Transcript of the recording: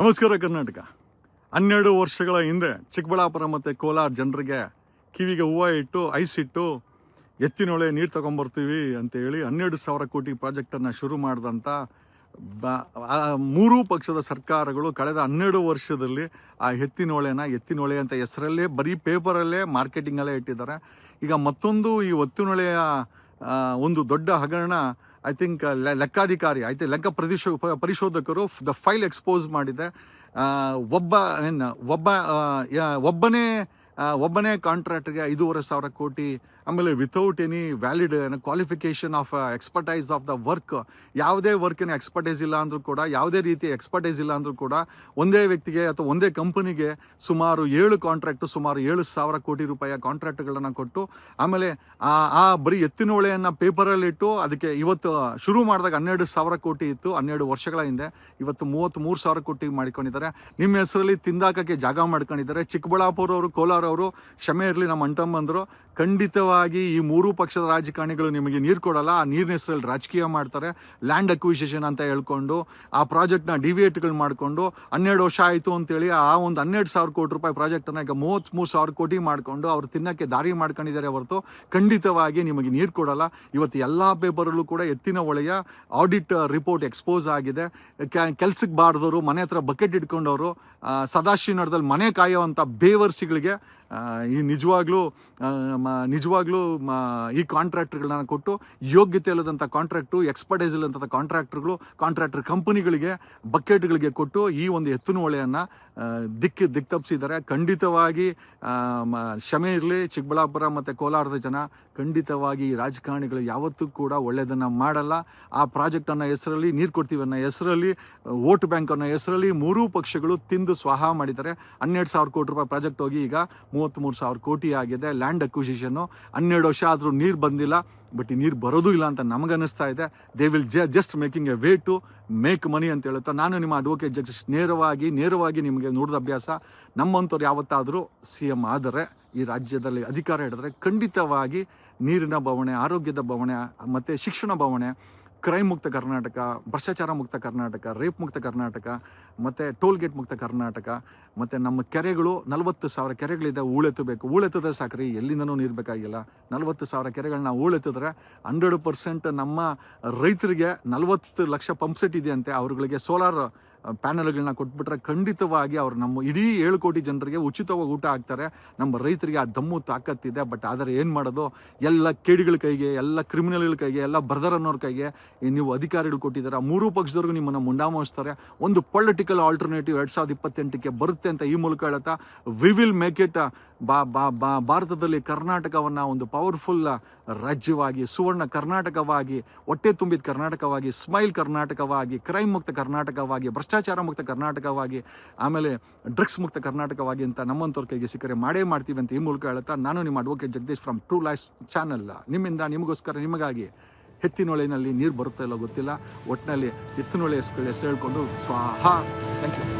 ನಮಸ್ಕಾರ ಕರ್ನಾಟಕ. ಹನ್ನೆರಡು ವರ್ಷಗಳ ಹಿಂದೆ ಚಿಕ್ಕಬಳ್ಳಾಪುರ ಮತ್ತು ಕೋಲಾರ ಜನರಿಗೆ ಕಿವಿಗೆ ಹೂವು ಇಟ್ಟು, ಐಸ್ ಇಟ್ಟು ಎತ್ತಿನೊಳೆ ನೀರು ತಗೊಂಬರ್ತೀವಿ ಅಂತೇಳಿ ಹನ್ನೆರಡು ಸಾವಿರ ಕೋಟಿ ಪ್ರಾಜೆಕ್ಟನ್ನು ಶುರು ಮಾಡಿದಂಥ ಬ ಮೂರೂ ಪಕ್ಷದ ಸರ್ಕಾರಗಳು ಕಳೆದ ಹನ್ನೆರಡು ವರ್ಷದಲ್ಲಿ ಆ ಎತ್ತಿನೊಳೆನ, ಎತ್ತಿನೊಳೆ ಅಂತ ಹೆಸರಲ್ಲೇ, ಬರೀ ಪೇಪರಲ್ಲೇ ಮಾರ್ಕೆಟಿಂಗಲ್ಲೇ ಇಟ್ಟಿದ್ದಾರೆ. ಈಗ ಮತ್ತೊಂದು ಈ ಒತ್ತಿನೊಳೆಯ ಒಂದು ದೊಡ್ಡ ಹಗರಣ ಐ ಥಿಂಕ್ ಲೆಕ್ಕಾಧಿಕಾರಿ ಐತೆ ಲೆಕ್ಕ ಪ್ರದೇಶ ಪರಿಶೋಧಕರು ದ ಫೈಲ್ ಎಕ್ಸ್ಪೋಸ್ ಮಾಡಿದೆ. ಒಬ್ಬ, ಏನು, ಒಬ್ಬ ಒಬ್ಬನೇ ಒಬ್ಬನೇ ಕಾಂಟ್ರಾಕ್ಟ್ಗೆ ಐದೂವರೆ ಸಾವಿರ ಕೋಟಿ ಆಮೇಲೆ without any valid qualification of expertise of the work ಯಾವುದೇ ವರ್ಕಿನ ಎಕ್ಸ್ಪರ್ಟೈಸ್ ಇಲ್ಲ ಅಂದರೂ ಕೂಡ, ಯಾವುದೇ ರೀತಿ ಎಕ್ಸ್ಪರ್ಟೈಸ್ ಇಲ್ಲ ಅಂದರೂ ಕೂಡ, ಒಂದೇ ವ್ಯಕ್ತಿಗೆ ಅಥವಾ ಒಂದೇ ಕಂಪನಿಗೆ ಸುಮಾರು ಏಳು ಕಾಂಟ್ರಾಕ್ಟು ಸುಮಾರು ಏಳು ಸಾವಿರ ಕೋಟಿ ರೂಪಾಯಿಯ ಕಾಂಟ್ರಾಕ್ಟ್ಗಳನ್ನು ಕೊಟ್ಟು, ಆಮೇಲೆ ಆ ಬರೀ ಎತ್ತಿನ ಹೊಳೆಯನ್ನು ಪೇಪರಲ್ಲಿಟ್ಟು ಅದಕ್ಕೆ ಇವತ್ತು ಶುರು ಮಾಡಿದಾಗ ಹನ್ನೆರಡು ಸಾವಿರ ಕೋಟಿ ಇತ್ತು, ಹನ್ನೆರಡು ವರ್ಷಗಳ ಹಿಂದೆ. ಇವತ್ತು ಮೂವತ್ತ್ ಮೂರು ಸಾವಿರ ಕೋಟಿ ಮಾಡಿಕೊಂಡಿದ್ದಾರೆ. ನಿಮ್ಮ ಹೆಸರಲ್ಲಿ ತಿಂದಾಕಕ್ಕೆ ಜಾಗ ಮಾಡ್ಕೊಂಡಿದ್ದಾರೆ. ಚಿಕ್ಕಬಳ್ಳಾಪುರ ಅವರು ಕೋಲಾರ ಅವರು ಕ್ಷಮೆ ಇರಲಿ ನಮ್ಮ ಅಂಟಮ್ಮಂದರು ಖಂಡಿತವಾಗಿ ಈ ಮೂರೂ ಪಕ್ಷದ ರಾಜಕಾರಣಿಗಳು ನಿಮಗೆ ನೀರು ಕೊಡಲ್ಲ, ಆ ನೀರಿನ ಹೆಸರಲ್ಲಿ ರಾಜಕೀಯ ಮಾಡ್ತಾರೆ ಲ್ಯಾಂಡ್ ಅಕ್ವಿಸಿಷನ್ ಅಂತ ಹೇಳ್ಕೊಂಡು, ಆ ಪ್ರಾಜೆಕ್ಟ್ನ ಡಿವಿಯೇಟ್ಗಳು ಮಾಡಿಕೊಂಡು, ಹನ್ನೆರಡು ವರ್ಷ ಆಯಿತು ಅಂತೇಳಿ ಆ ಒಂದು ಹನ್ನೆರಡು ಸಾವಿರ ಕೋಟಿ ರೂಪಾಯಿ ಪ್ರಾಜೆಕ್ಟನ್ನು ಈಗ ಮೂವತ್ತ್ಮೂರು ಸಾವಿರ ಕೋಟಿ ಮಾಡಿಕೊಂಡು ಅವರು ತಿನ್ನಕ್ಕೆ ದಾರಿ ಮಾಡ್ಕೊಂಡಿದ್ದಾರೆ ಹೊರತು ಖಂಡಿತವಾಗಿ ನಿಮಗೆ ನೀರು ಕೊಡಲ್ಲ. ಇವತ್ತು ಎಲ್ಲ ಪೇಪರಲ್ಲೂ ಕೂಡ ಎತ್ತಿನ ಒಳೆಯ ಆಡಿಟ್ ರಿಪೋರ್ಟ್ ಎಕ್ಸ್ಪೋಸ್ ಆಗಿದೆ. ಕೆಲ್ಸಕ್ಕೆ ಬಾರ್ದವರು, ಮನೆ ಹತ್ರ ಬಕೆಟ್ ಇಟ್ಕೊಂಡವರು ಸದಾಶಿವ ಸದಾಶಿವನಗರದಲ್ಲಿ ಮನೆ ಕಾಯೋವಂಥ ಬೇವರ್ಸಿಗಳಿಗೆ ಈ ನಿಜವಾಗ್ಲೂ ನಿಜವಾಗ್ಲೂ ಈ ಕಾಂಟ್ರಾಕ್ಟ್ಗಳನ್ನ ಕೊಟ್ಟು ಯೋಗ್ಯತೆ ಇಲ್ಲದಂಥ ಕಾಂಟ್ರಾಕ್ಟು ಎಕ್ಸ್ಪರ್ಟೈಸ್ ಇಲ್ಲದಂಥ ಕಾಂಟ್ರಾಕ್ಟ್ರುಗಳು, ಕಾಂಟ್ರಾಕ್ಟರ್ ಕಂಪನಿಗಳಿಗೆ ಬಕೆಟ್ಗಳಿಗೆ ಕೊಟ್ಟು ಈ ಒಂದು ಎತ್ತಿನ ಹೊಳೆಯನ್ನು ದಿಕ್ಕಿ ದಿಕ್ ತಪ್ಪಿಸಿದ್ದಾರೆ ಖಂಡಿತವಾಗಿ ಕ್ಷಮೆ ಇರಲಿ. ಚಿಕ್ಕಬಳ್ಳಾಪುರ ಮತ್ತು ಕೋಲಾರದ ಜನ ಖಂಡಿತವಾಗಿ ಈ ರಾಜಕಾರಣಿಗಳು ಯಾವತ್ತೂ ಕೂಡ ಒಳ್ಳೆಯದನ್ನು ಮಾಡಲ್ಲ. ಆ ಪ್ರಾಜೆಕ್ಟ್ ಅನ್ನೋ ಹೆಸರಲ್ಲಿ, ನೀರು ಕೊಡ್ತೀವಿ ಅನ್ನೋ ಹೆಸರಲ್ಲಿ, ವೋಟ್ ಬ್ಯಾಂಕ್ ಅನ್ನೋ ಹೆಸರಲ್ಲಿ ಮೂರೂ ಪಕ್ಷಗಳು ತಿಂದು ಸ್ವಾಹ ಮಾಡಿದ್ದಾರೆ. ಹನ್ನೆರಡು ಸಾವಿರ ಕೋಟಿ ರೂಪಾಯಿ ಪ್ರಾಜೆಕ್ಟ್ ಹೋಗಿ ಈಗ ಮೂವತ್ತ್ಮೂರು ಸಾವಿರ ಕೋಟಿ ಆಗಿದೆ ಲ್ಯಾಂಡ್ ಅಕ್ವಿಸಿಷನ್ನು ಹನ್ನೆರಡು ವರ್ಷ ಆದರೂ ನೀರು ಬಂದಿಲ್ಲ ಬಟ್ ಈ ನೀರು ಬರೋದು ಇಲ್ಲ ಅಂತ ನಮಗನ್ನಿಸ್ತಾ ಇದೆ. They will just making a way to make money ಅಂತ ಹೇಳುತ್ತಾ, ನಾನು ನಿಮ್ಮ ಅಡ್ವೊಕೇಟ್ ಜಸ್ಟ್ ನೇರವಾಗಿ ನೇರವಾಗಿ ನಿಮಗೆ ನೋಡಿದ ಅಭ್ಯಾಸ, ನಮ್ಮಂಥವ್ರು ಯಾವತ್ತಾದರೂ ಸಿ ಎಂ ಆದರೆ, ಈ ರಾಜ್ಯದಲ್ಲಿ ಅಧಿಕಾರ ಹಿಡಿದ್ರೆ ಖಂಡಿತವಾಗಿ ನೀರಿನ ಬವಣೆ, ಆರೋಗ್ಯದ ಬವಣೆ, ಮತ್ತು ಶಿಕ್ಷಣ ಬವಣೆ ಕ್ರೈಮ್ ಮುಕ್ತ ಕರ್ನಾಟಕ, ಭ್ರಷ್ಟಾಚಾರ ಮುಕ್ತ ಕರ್ನಾಟಕ, ರೇಪ್ ಮುಕ್ತ ಕರ್ನಾಟಕ, ಮತ್ತು ಟೋಲ್ ಗೇಟ್ ಮುಕ್ತ ಕರ್ನಾಟಕ, ಮತ್ತು ನಮ್ಮ ಕೆರೆಗಳು ನಲವತ್ತು ಸಾವಿರ ಕೆರೆಗಳಿದೆ ಹೂಳೆತ್ತಬೇಕು ಹೂಳೆತ್ತದೆ ಸಾಕ್ರಿ, ಎಲ್ಲಿಂದನೂ ನೀರು ಬೇಕಾಗಿಲ್ಲ. ನಲವತ್ತು ಸಾವಿರ ಕೆರೆಗಳನ್ನ ಹೂಳೆತ್ತಿದ್ರೆ ಹಂಡ್ರೆಡ್ ಪರ್ಸೆಂಟ್ ನಮ್ಮ ರೈತರಿಗೆ ನಲವತ್ತು ಲಕ್ಷ ಪಂಪ್ಸೆಟ್ ಇದೆಯಂತೆ. ಅವ್ರಗಳಿಗೆ ಸೋಲಾರ್ ಪ್ಯಾನಲ್ಗಳನ್ನ ಕೊಟ್ಬಿಟ್ರೆ ಖಂಡಿತವಾಗಿ ಅವ್ರು ನಮ್ಮ ಇಡೀ ಏಳು ಕೋಟಿ ಜನರಿಗೆ ಉಚಿತವಾಗಿ ಊಟ ಹಾಕ್ತಾರೆ. ನಮ್ಮ ರೈತರಿಗೆ ಆ ದಮ್ಮು ತಾಕತ್ತಿದೆ. ಬಟ್ ಆದರೆ ಏನು ಮಾಡೋದು? ಎಲ್ಲ ಕೇಡಿಗಳ ಕೈಗೆ, ಎಲ್ಲ ಕ್ರಿಮಿನಲ್ಗಳ ಕೈಗೆ, ಎಲ್ಲ ಬ್ರದರ್ ಅನ್ನೋರ ಕೈಗೆ ನೀವು ಅಧಿಕಾರಿಗಳು ಕೊಟ್ಟಿದ್ದಾರೆ. ಮೂರೂ ಪಕ್ಷದವ್ರಿಗೂ ನಿಮ್ಮನ್ನು ಮುಂಡಾಮೋಸ್ತಾರೆ. ಒಂದು ಪೊಲಿಟಿಕಲ್ ಆಲ್ಟರ್ನೇಟಿವ್ ಎರಡು ಸಾವಿರದ ಇಪ್ಪತ್ತೆಂಟಕ್ಕೆ ಬರುತ್ತೆ ಅಂತ ಈ ಮೂಲಕ ಹೇಳುತ್ತಾ ವಿ ವಿಲ್ ಮೇಕ್ ಇಟ್ ಬಾ ಬಾ ಬಾ, ಭಾರತದಲ್ಲಿ ಕರ್ನಾಟಕವನ್ನು ಒಂದು ಪವರ್ಫುಲ್ ರಾಜ್ಯವಾಗಿ, ಸುವರ್ಣ ಕರ್ನಾಟಕವಾಗಿ, ಹೊಟ್ಟೆ ತುಂಬಿದ ಕರ್ನಾಟಕವಾಗಿ, ಸ್ಮೈಲ್ ಕರ್ನಾಟಕವಾಗಿ ಕ್ರೈಮ್ ಮುಕ್ತ ಕರ್ನಾಟಕವಾಗಿ, ಭ್ರಷ್ಟಾಚಾರ ಮುಕ್ತ ಕರ್ನಾಟಕವಾಗಿ, ಆಮೇಲೆ ಡ್ರಗ್ಸ್ ಮುಕ್ತ ಕರ್ನಾಟಕವಾಗಿ ಅಂತ ನಮ್ಮಂಥವ್ರ ಕೈಗೆ ಸಿಕ್ಕರೆ ಮಾಡೇ ಮಾಡ್ತೀವಿ ಅಂತ ಈ ಮೂಲಕ ಹೇಳುತ್ತಾ ನಾನು ನಿಮ್ಮ advocate Jagadish from True Life channel ನಿಮ್ಮಿಂದ, ನಿಮಗೋಸ್ಕರ, ನಿಮಗಾಗಿ ಹೆತ್ತಿನೊಳೆಯಲ್ಲಿ ನೀರು ಬರುತ್ತೆ ಇಲ್ಲೋ ಗೊತ್ತಿಲ್ಲ. ಒಟ್ಟಿನಲ್ಲಿ ಎತ್ತಿನೊಳೆ ಹೆಸರು ಹೇಳ್ಕೊಂಡು ಸ್ವಾಹ. Thank you